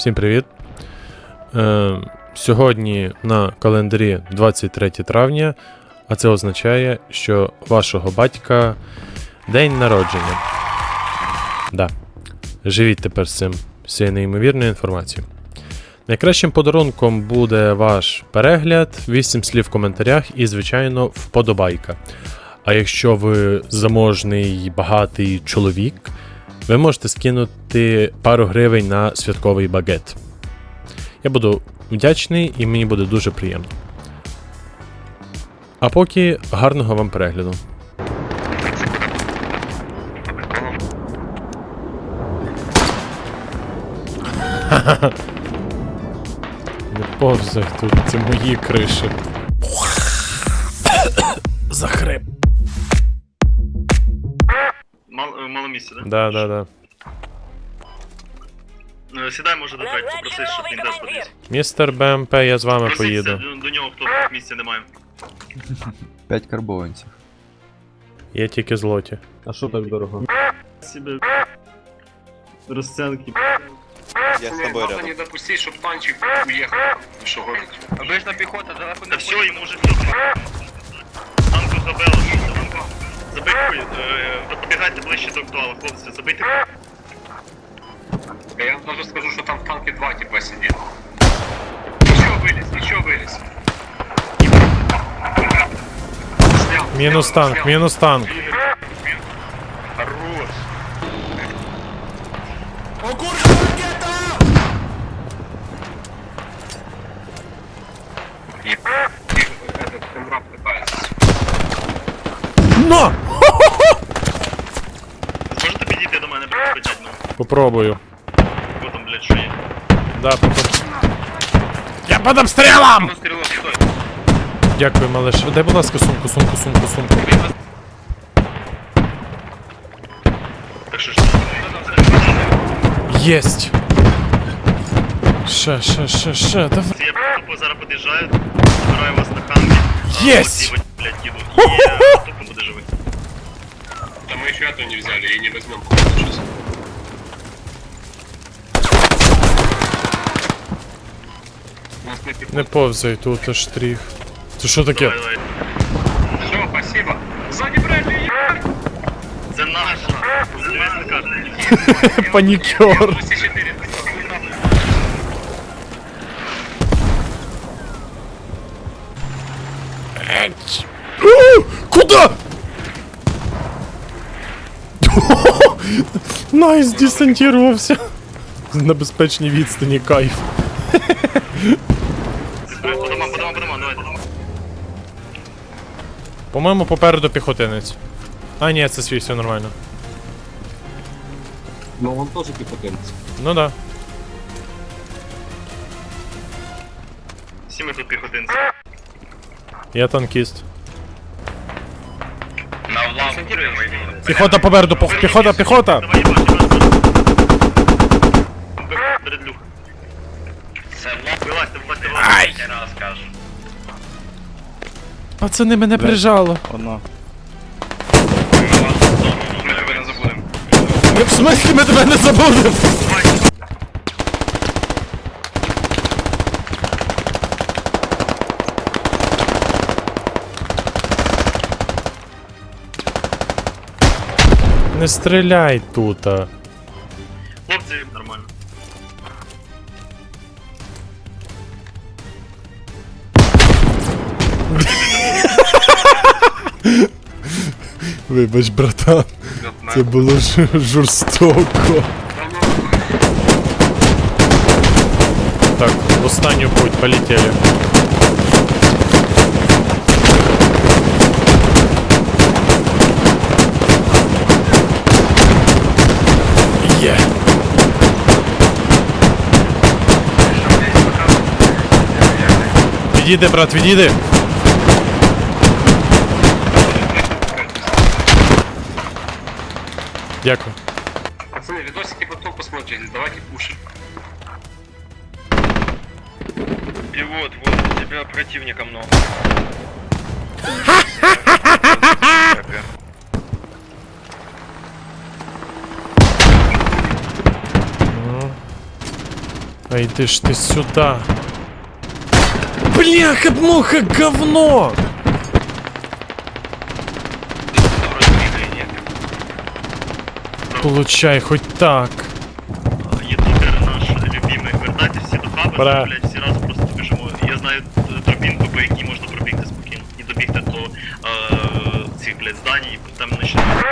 Всім привіт. Е, сьогодні на календарі 23 травня, а це означає, що вашого батька день народження. Да. Живіть тепер з цим, з неймовірною інформацією. Найкращим подарунком буде ваш перегляд, 8 слів в коментарях і, звичайно, вподобайка. А якщо ви заможний багатий чоловік, ви можете скинути пару гривень на святковий багет. Я буду вдячний і мені буде дуже приємно. А поки гарного вам перегляду. Не повзай тут, це мої криші. Захрип. Мал, мало місця, да? Да, да, да. Е, Сідай, може, до Петь, попроси, щоб він десь подивився. Містер БМП, я з вами Проситься, поїду. до, до нього хто місця немає. 5 карбованців. Є тільки злоті. А що так дорого? Себе розценки. Я с тобой Надо рядом. не допустить, чтобы танчик уехал. Вы что гоните? Обычно пехота, да, Та все, йому вже все. Танку забило. Забий хуй, е, підбігайте ближче до актуала, хлопці, забийте. Я вам даже скажу, что там в танке два типа сидит. Еще вылез, еще вылез. Снял, Мінус снял, танк, снял. мінус танк. На! Зможете підійти до мене, блядь, підняти мене? Попробую. Бо там, блядь, що є? Да, попробую. Я під обстрілом! стой. Дякую, малиш. Дай, будь ласка, сумку, сумку, сумку, сумку. Так що ж, Єсть! Ще, ще, ще, ще, давай. це я тупо зараз під'їжджаю, збираю вас на а Єсть! оці, блядь, їду. Є, тупо девчата не взяли и не возьмем кого-то сейчас. Не повзай, тут аж штрих. Це що таке? Все, спасибо. Сзади брали, я! Це наша. Панікер. Найс, десантувався. На безпечній відстані кайф. По-моєму, попереду піхотинець. А, ні, це свій, все нормально. Ну он тоже пехотинец. Ну да. Всі ми тут піхотинці. Я танкіст. На влам. Піхота попереду, пох- піхота, піхота! Давай, Ай! Раз скажу. Пацани, мене прижало. Ми тебе не забудемо. Ми в смислі ми тебе не забудемо? Не стріляй тут. а. Вибач, братан, це було ж жорстоко. Так, в останню путь полетели. Є. Відійди, брат, відійди. Дякую. Пацаны, видосики потом посмотрите, давайте пушим. И вот, вот, у тебя противника много. А йди ж ти сюди. Бляха, муха, говно! Получай хоть так. Ютубер наш любимий. Вертайтесь всі до хаби, Бра. блядь, всі разом просто біжимо. Я знаю тропінку, по якій можна пробігти спокійно. І добігти до е, цих, блядь, зданій, там починають.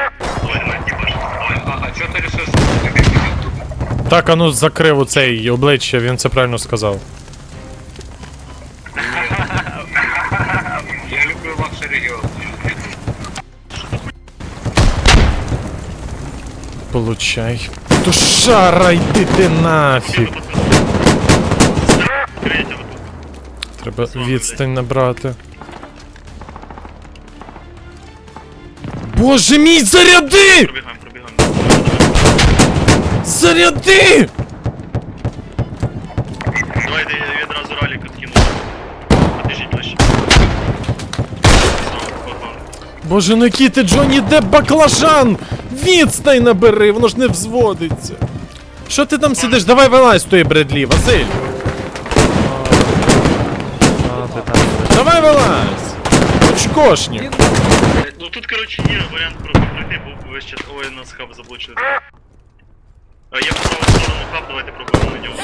Давай, давай. Давай. А, а чого ти рішив, що ти? Так, а ну закрив оцей обличчя, він це правильно сказав. Получай. Тушара, йди ти нафіг. Треба відстань набрати. Боже мій, заряди! Пробігаємо, пробігаємо. Заряди! Давайте я відразу ралік відкину. Подождіть ближче. Боже, ну який ти Джонні Деп баклажан! Відстань набери, воно ж не взводиться. Що ти там сидиш? Давай вилазь з тої бредлі, Василь! Давай вилазь! Очкошні! Ну тут, коротше, є варіант просто пройти, бо ви ще... Ой, нас хаб заблочили. А я праву сторону хаб, давайте пробуємо на нього.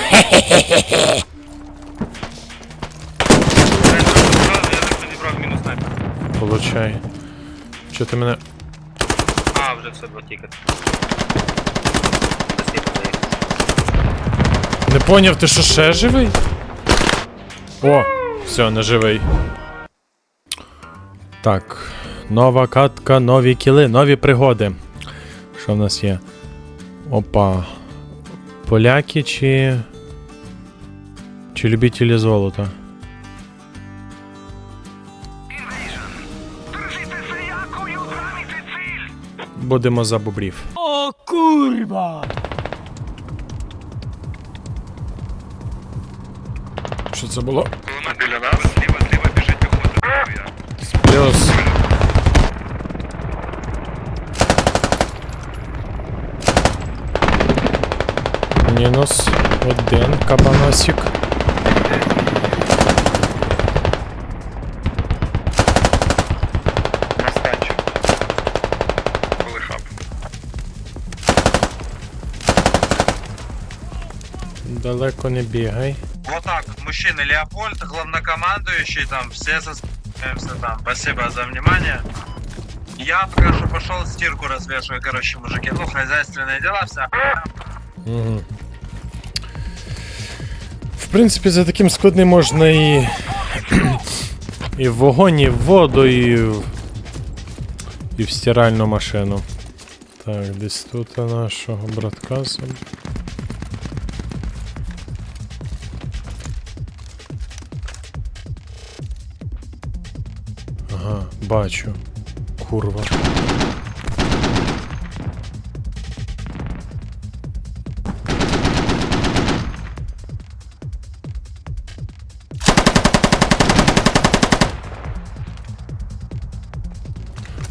Я так мінус снайпер. Получай. Що ти мене. Вже все, два тікет. Не поняв, ти що ще живий? О, все, не живий. Так. Нова катка, нові кіли, нові пригоди. Що в нас є? Опа. Поляки чи. Чи любителі золота? Будемо за бобрів. Що це було? Колона біля нас. Зліва, зліва біжить піхота. Плюс. Мінус один кабаносик. На станчик. Коли хаб. Далеко не бігай. Вот так, мужчины, Леопольд, главнокомандующий, там, все составляемся там. Спасибо за внимание. Я пока что пошел стирку развешиваю, короче, мужики. Ну, хозяйственные дела, вся. Угу. В принципі, за таким складним можна і. і в вогонь, і в воду, і в. І в стиральну машину. Так, десь тут нашого братка Ага, бачу. Курва.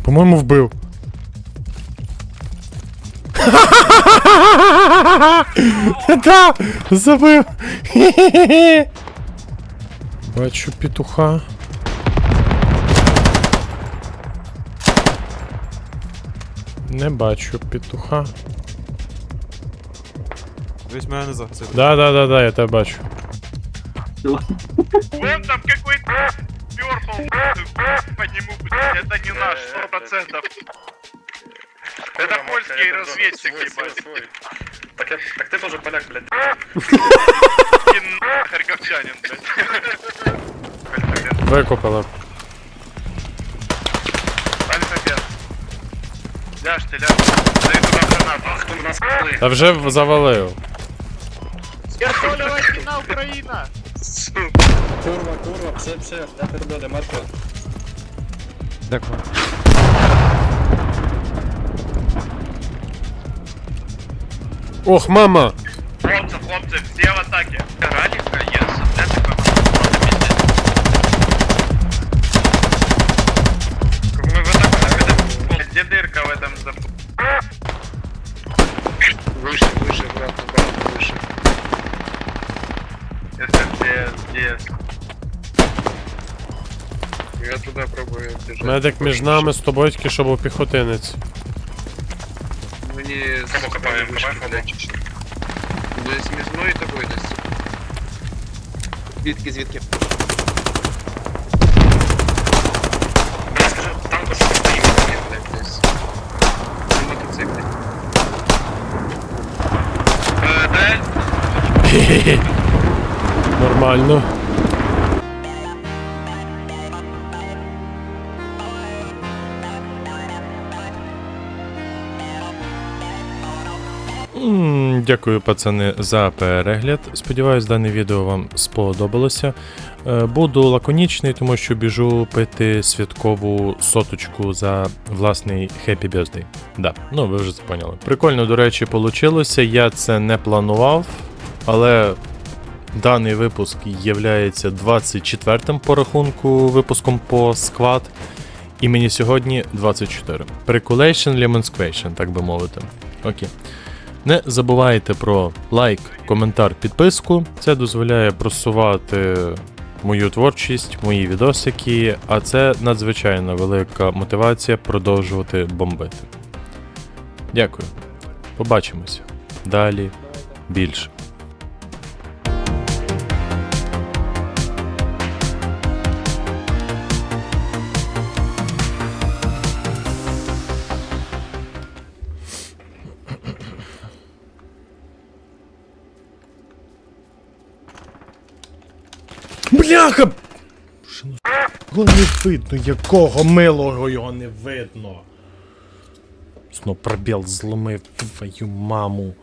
По-моєму, вбив. Да, забив. Бачу петуха. Не бачу петуха. Весь мене не. Да, да, да, да, я тебе бачу. Вон там какой-то Purple по нему, блядь, это не наш, 100%. Это польский разведчик, ебать. Так, я, так ти теж поляк, блядь. И нахер харьковчанин, блядь. Викопала. Ляж ти, ляж. Даю туди гранату. Тут нас коли. Та вже завалив. Геркулева стіна Україна! Курва, курва, все, все, я передали, Марко. Дякую. Ох, мама! Хлопці, хлопці, всі в атакі. Радівка, Медик між нами з тобою тільки що був піхотинець. Мені Кому копаємо? Копаємо кому? Десь між мною тобою десь. Звідки, звідки? Я скажу, там просто стоїмо. Блядь, десь. Е, де? Нормально. Дякую, пацани, за перегляд. Сподіваюсь, дане відео вам сподобалося. Е, Буду лаконічний, тому що біжу пити святкову соточку за власний Happy Birthday. Да, ну ви вже це поняли. Прикольно, до речі, вийшло. Я це не планував, але Даний випуск є 24-м по рахунку випуском по сквад. І мені сьогодні 24. Прикулейшн Lemon так би мовити. Окей. Не забувайте про лайк, коментар, підписку. Це дозволяє просувати мою творчість, мої відосики, а це надзвичайно велика мотивація продовжувати бомбити. Дякую. Побачимося. Далі більше. Бляха! Що ну, Його не видно, якого милого його не видно. Знов пробіл зломив твою маму.